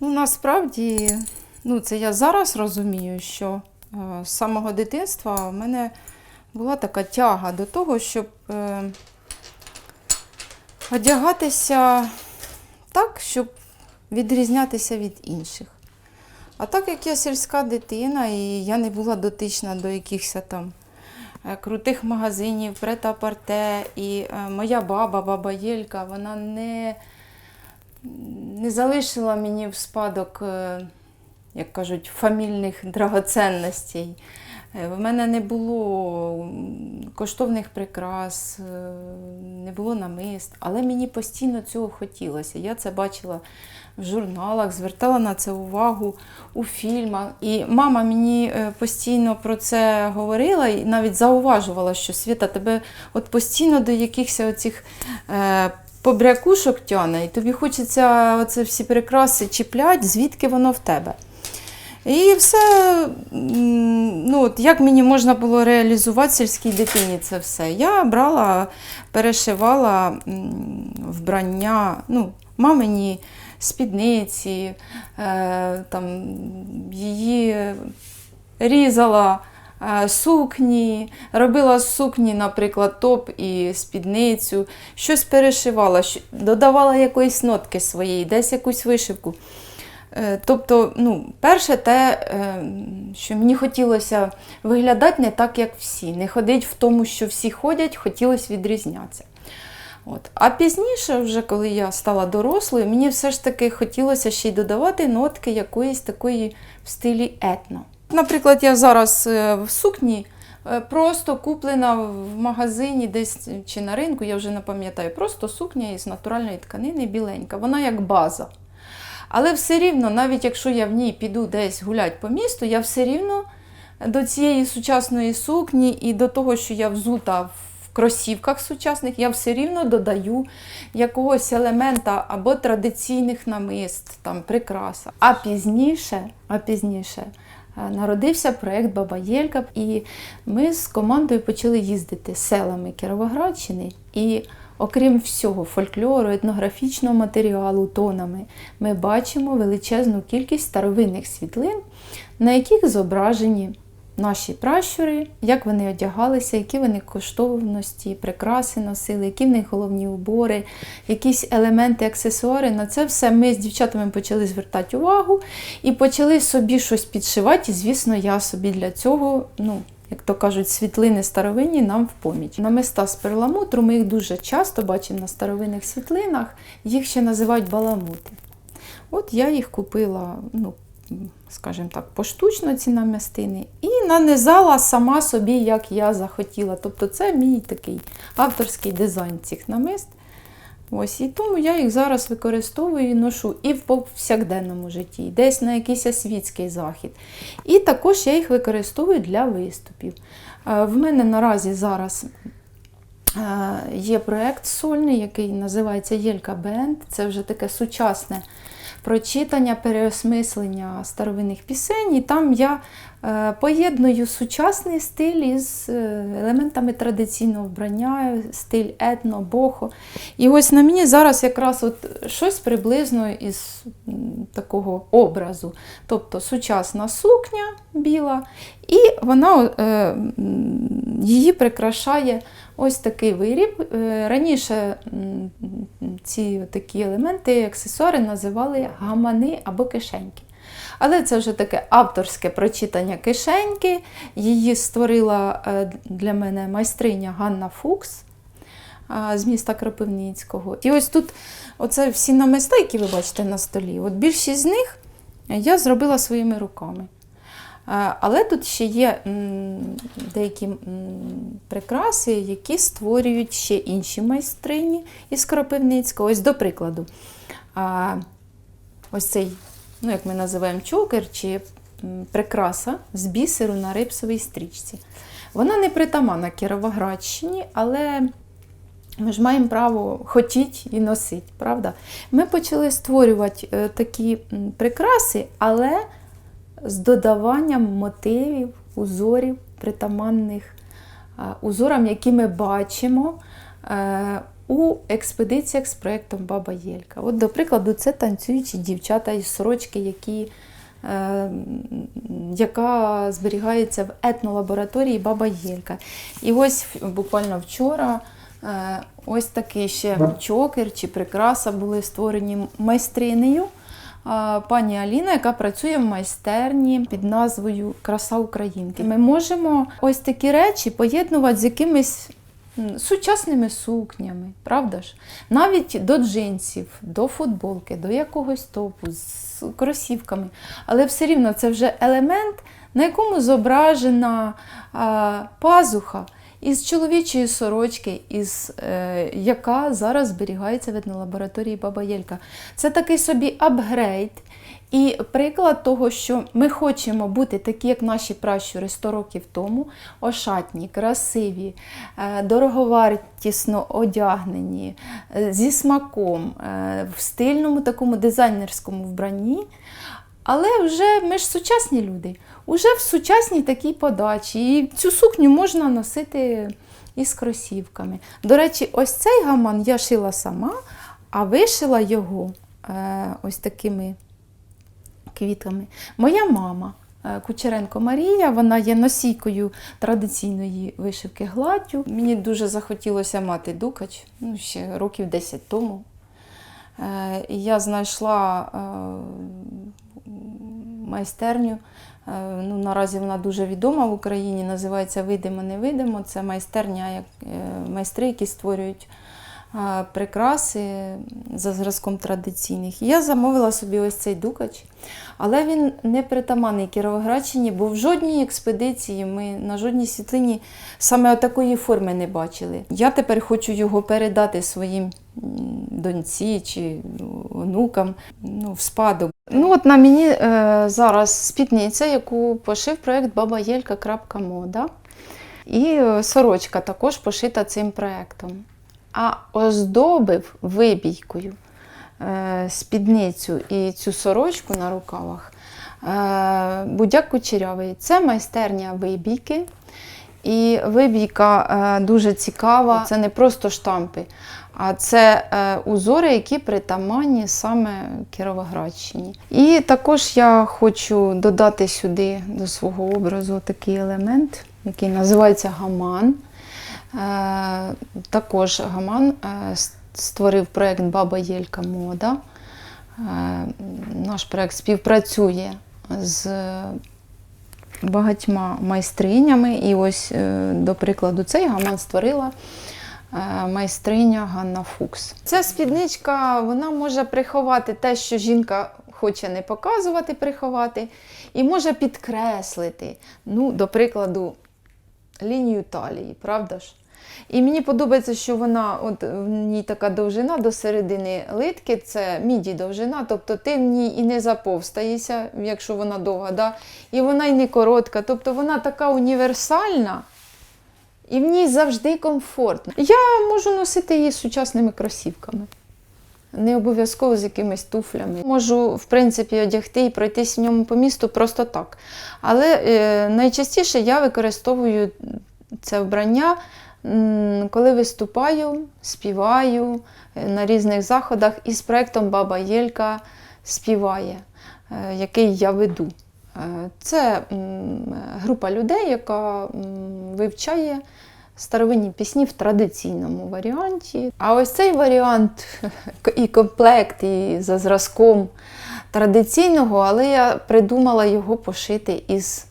Ну, насправді, ну, це я зараз розумію, що е, з самого дитинства в мене була така тяга до того, щоб е, одягатися так, щоб відрізнятися від інших. А так як я сільська дитина і я не була дотична до якихось там е, крутих магазинів, прет-а-порте, і е, моя баба, баба Єлька, вона не не залишила мені в спадок, е, як кажуть, фамільних драгоценностей. Е, В мене не було коштовних прикрас, е, не було намист, але мені постійно цього хотілося. Я це бачила в журналах, звертала на це увагу у фільмах. І мама мені постійно про це говорила і навіть зауважувала, що Світа тебе от постійно до якихось оцих побрякушок тяне, і тобі хочеться оце всі прикраси чіплять, звідки воно в тебе. І все, ну, от як мені можна було реалізувати сільській дитині це все? Я брала, перешивала вбрання, ну, мамині спідниці, е, там, її різала сукні, робила сукні, наприклад, топ і спідницю, щось перешивала, додавала якоїсь нотки своєї, десь якусь вишивку. Е, Тобто, ну, перше, те, е, що мені хотілося виглядати не так, як всі, не ходити в тому, що всі ходять, хотілося відрізнятися. От. А пізніше, вже коли я стала дорослою, мені все ж таки хотілося ще й додавати нотки якоїсь такої в стилі етно. Наприклад, я зараз е, в сукні е, просто куплена в магазині десь чи на ринку, я вже не пам'ятаю, просто сукня із натуральної тканини біленька, вона як база. Але все рівно, навіть якщо я в ній піду десь гулять по місту, я все рівно до цієї сучасної сукні і до того, що я взута в кросівках сучасних, я все рівно додаю якогось елемента або традиційних намист, там, прикраса. А пізніше, а пізніше е, народився проєкт Баба Єлька, і ми з командою почали їздити селами Кіровоградщини. І окрім всього фольклору, етнографічного матеріалу, тонами, ми бачимо величезну кількість старовинних світлин, на яких зображені наші пращури, як вони одягалися, які вони коштовності, прикраси носили, які в них головні убори, якісь елементи, аксесуари. На це все ми з дівчатами почали звертати увагу і почали собі щось підшивати. І, звісно, я собі для цього, ну, як то кажуть, світлини старовинні нам в поміч. Намиста з перламутру ми їх дуже часто бачимо на старовинних світлинах, їх ще називають баламути. От я їх купила, ну, скажімо так, поштучно ці намистини, і нанизала сама собі, як я захотіла. Тобто це мій такий авторський дизайн цих намист. Ось, і тому я їх зараз використовую і ношу і в повсякденному житті, і десь на якийсь світський захід. І також я їх використовую для виступів. Е, В мене наразі зараз е, є проєкт сольний, який називається Єлька Бенд. Це вже таке сучасне прочитання, переосмислення старовинних пісень. І там я поєдную сучасний стиль із е, елементами традиційного вбрання, стиль етно, бохо. І ось на мені зараз якраз от щось приблизно із такого образу. Тобто сучасна сукня біла, і вона е, її прикрашає ось такий виріб. Е, Раніше ці такі елементи, аксесуари називали гамани або кишеньки. Але це вже таке авторське прочитання кишеньки. Її створила е, для мене майстриня Ганна Фукс з міста Кропивницького. І ось тут оце всі намиста, які ви бачите на столі, от більшість з них я зробила своїми руками. Е, Але тут ще є деякі прикраси, які створюють ще інші майстрині із Кропивницького. Ось до прикладу, ось цей, ну як ми називаємо чокер чи прикраса з бісеру на рипсовій стрічці. Вона не притаманна Кіровоградщині, але ми ж маємо право хотіти і носити, правда? Ми почали створювати е, такі прикраси, але з додаванням мотивів, узорів, притаманних узорам, які ми бачимо е, у експедиціях з проєктом Баба Єлька. От, до прикладу, це танцюючі дівчата із сорочки, які, е, яка зберігається в етнолабораторії Баба Єлька. І ось буквально вчора. е, Ось такий ще чокер чи прикраса були створені майстринею пані Аліна, яка працює в майстерні під назвою Краса Українки. Ми можемо ось такі речі поєднувати з якимись сучасними сукнями, правда ж? Навіть до джинсів, до футболки, до якогось топу з кросівками. Але все рівно це вже елемент, на якому зображена а, пазуха. Із чоловічої сорочки, із, е, яка зараз зберігається в етнолабораторії Баба Єлька. Це такий собі апгрейд і приклад того, що ми хочемо бути такі, як наші пращури 100 років тому, ошатні, красиві, е, дороговартісно одягнені, е, зі смаком, е, в стильному такому дизайнерському вбранні. Але вже ми ж сучасні люди, уже в сучасній такій подачі. І цю сукню можна носити із кросівками. До речі, ось цей гаман я шила сама, а вишила його ось такими квітками. Моя мама. е, Кучеренко Марія, вона є носійкою традиційної вишивки гладдю. Мені дуже захотілося мати дукач ну, ще років 10 тому. Е, я знайшла е, майстерню. Ну, наразі вона дуже відома в Україні, називається Видимо-невидимо. Це майстерня, як, майстри, які створюють прикраси за зразком традиційних. Я замовила собі ось цей дукач, але він не притаманний Кіровоградщині, бо в жодній експедиції ми на жодній світлині саме такої форми не бачили. Я тепер хочу його передати своїм доньці чи ну, онукам ну, в спадок. Ну, от на мені е, зараз спідниця, яку пошив проєкт Баба Єлька. крапка мода. І е, сорочка також пошита цим проєктом. А оздобив вибійкою е, спідницю і цю сорочку на рукавах е, Будяк Кучерявий. Це майстерня вибійки. І вибійка е, дуже цікава. Це не просто штампи, а це узори, які притаманні саме Кіровоградщині. І також я хочу додати сюди до свого образу такий елемент, який називається гаман. Е, також гаман е, створив проєкт Баба Єлька Мода. Е, наш проєкт співпрацює з багатьма майстринями. І ось, до прикладу, цей гаман створила майстриня Ганна Фукс. Ця спідничка вона може приховати те, що жінка хоче не показувати, приховати, і може підкреслити, ну, до прикладу, лінію талії, правда ж? І мені подобається, що вона от в ній така довжина до середини литки, це міді довжина, тобто ти в ній і не заповстаєшся, якщо вона довга, да? і вона й не коротка. Тобто вона така універсальна, і в ній завжди комфортно. Я можу носити її з сучасними кросівками. Не обов'язково з якимись туфлями. Можу, в принципі, одягти і пройтись в ньому по місту просто так. Але е, найчастіше я використовую це вбрання, коли виступаю, співаю е, на різних заходах із проєктом Баба Єлька співає, е, який я веду. Е, Це група людей, яка вивчає старовинні пісні в традиційному варіанті. А ось цей варіант і комплект, і за зразком традиційного, але я придумала його пошити із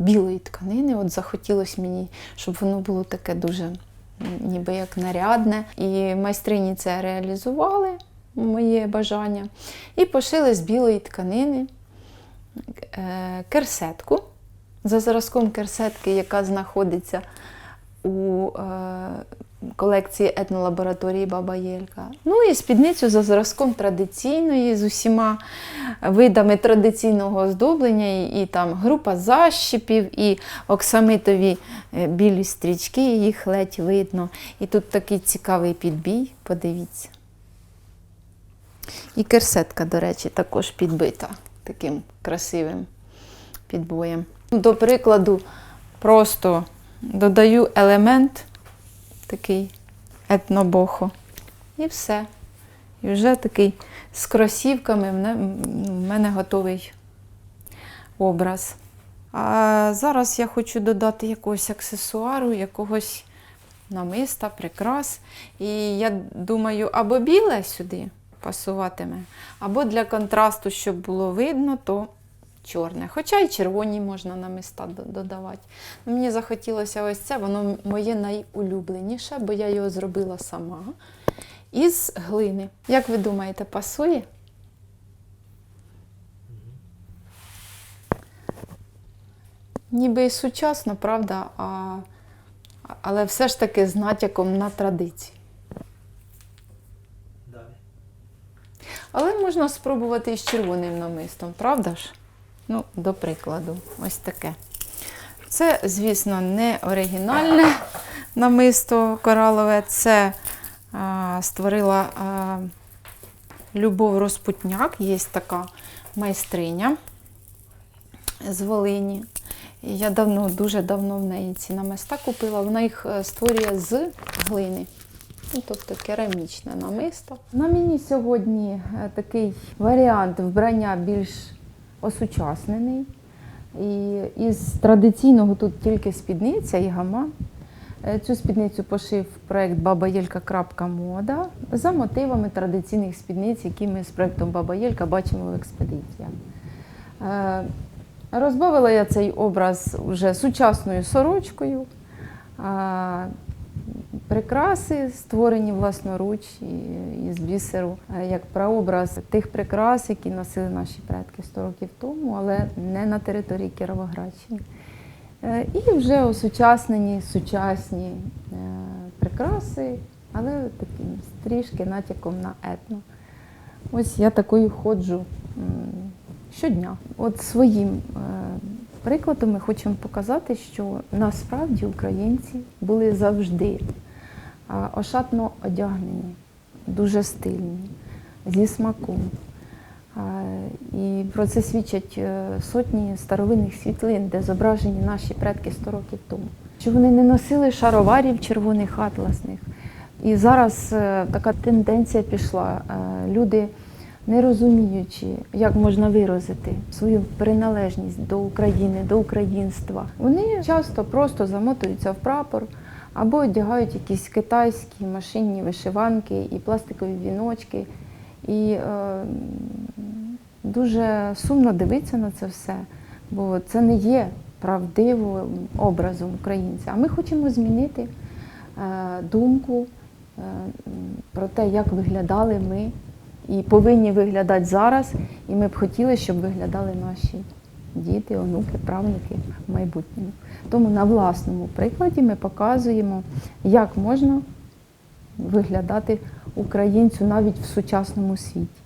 білої тканини. От захотілося мені, щоб воно було таке дуже ніби як нарядне. І майстрині це реалізували, моє бажання, і пошили з білої тканини е, керсетку. За зразком керсетки, яка знаходиться у е, колекції етнолабораторії Баба Єлька. Ну і спідницю за зразком традиційної, з усіма видами традиційного оздоблення, і, і там група защіпів, і оксамитові е, білі стрічки, їх ледь видно. І тут такий цікавий підбій, подивіться. І керсетка, до речі, також підбита таким красивим підбоєм. До прикладу, просто додаю елемент такий етнобохо. І все. І вже такий з кросівками в мене- готовий образ. А зараз я хочу додати якогось аксесуару, якогось намиста, прикрас. І я думаю, або біле сюди пасуватиме, або для контрасту, щоб було видно, то чорне. Хоча й червоні можна намиста до- додавати. Ну, Мені захотілося ось це, воно моє найулюбленіше, бо я його зробила сама. Із глини. Як ви думаєте, пасує? Ніби і сучасно, правда, а, але все ж таки з натяком на традиції. Далі. Але можна спробувати і з червоним намистом, правда ж? Ну, до прикладу, ось таке. Це, звісно, не оригінальне намисто коралове. Це а, створила а, Любов Розпутняк, є така майстриня з Волині. Я давно, дуже давно в неї ці намиста купила. Вона їх е, створює з глини. Ну, тобто керамічне намисто. На мені сьогодні е, такий варіант вбрання більш осучаснений. І із традиційного тут тільки спідниця і гама. Е, Цю спідницю пошив проєкт Баба Єлька за мотивами традиційних спідниць, які ми з проєктом Баба Єлька бачимо в експедиціях. Е, Розбавила я цей образ вже сучасною сорочкою. Прикраси створені власноруч із бісеру, е, як прообраз тих прикрас, які носили наші предки 100 років тому, але не на території Кіровоградщини. Е, І вже осучаснені, сучасні е, прикраси, але таким трішки натяком на етно. Ось я такою ходжу щодня. От своїм прикладом ми хочемо показати, що насправді українці були завжди ошатно одягнені, дуже стильні, зі смаком. І про це свідчать е, сотні старовинних світлин, де зображені наші предки 100 років тому. Що вони не носили шароварів червоних атласних. І зараз е, така тенденція пішла. Е, Люди, не розуміючи, як можна виразити свою приналежність до України, до українства, вони часто просто замотуються в прапор або одягають якісь китайські машинні вишиванки і пластикові віночки. І е, дуже сумно дивитися на це все, бо це не є правдивим образом українця. А ми хочемо змінити е, думку е, про те, як виглядали ми і повинні виглядати зараз. І ми б хотіли, щоб виглядали наші діти, онуки, правнуки в майбутньому. Тому на власному прикладі ми показуємо, як можна виглядати українцю навіть в сучасному світі.